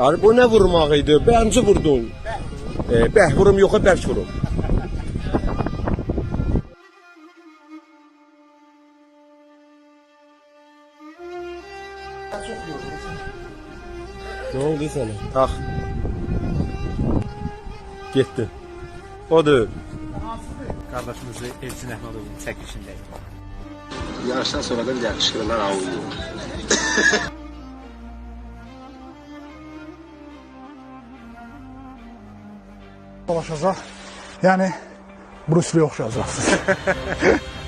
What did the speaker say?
Abi bu ne vurmaq idi? Bənci vurdun. E, bəh vurum yoxa bərk vurum. Ne oldu sana? Ah. Getdi. Odur. Qardaşımızı Elçin Əhmədovun çəkilişindəyik. Yarışdan sonra da bir daha qışqırırlar ağlıyor. dolaşacaq. Yəni Bruce Lee oxşayacaqsınız.